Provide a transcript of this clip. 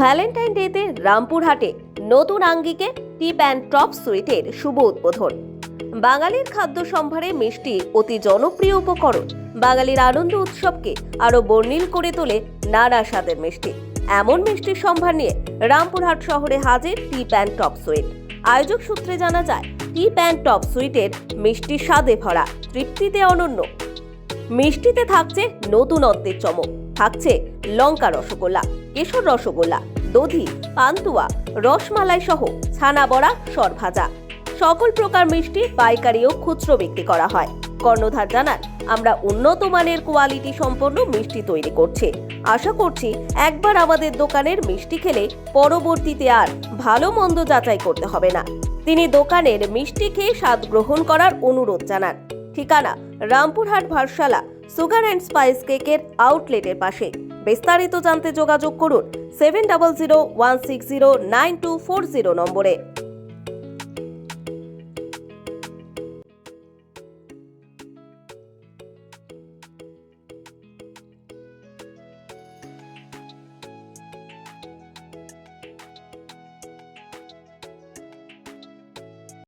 Valentine ডেতে রামপুরহাটে নতুন আঙ্গিকে টিপ অ্যান্ড টপ সুইটের শুভ উদ্বোধন। বাঙালির খাদ্য সম্ভারে মিষ্টি অতি জনপ্রিয় উপকরণ। বাঙালির আনন্দ উৎসবকে আরও বর্ণিল করে তোলে নানা স্বাদের মিষ্টি। এমন মিষ্টির সম্ভার নিয়ে রামপুরহাট শহরে হাজির টিপ অ্যান্ড টপ সুইট। আয়োজক সূত্রে জানা যায়, টিপ অ্যান্ড টপ সুইটের মিষ্টি স্বাদে ভরা, তৃপ্তিতে অনন্য। মিষ্টিতে থাকছে নতুনত্বের চমক, থাকছে লঙ্কা রসগোল্লা। কেশর রসগোল্লা, দধি, পান্তুয়া, রসমালাই সহ ছানা বড়া, সরভাজা। সকল প্রকার মিষ্টি পাইকারি ও খুচরো বিক্রি করা হয়। কর্ণধার জানান, আমরা উন্নত মানের কোয়ালিটি সম্পন্ন মিষ্টি তৈরি করছি। আশা করছি একবার আমাদের দোকানের মিষ্টি খেলে পরবর্তীতে আর ভালো মন্দ যাচাই করতে হবে না। তিনি দোকানের মিষ্টি খেয়ে স্বাদ গ্রহণ করার অনুরোধ জানান। ঠিকানা, রামপুরহাট ভারসালা সুগার অ্যান্ড স্পাইস কেকের আউটলেটের পাশে। বিস্তারিত জানতে যোগাযোগ করুন seven double zero one six zero nine two four zero নম্বরে।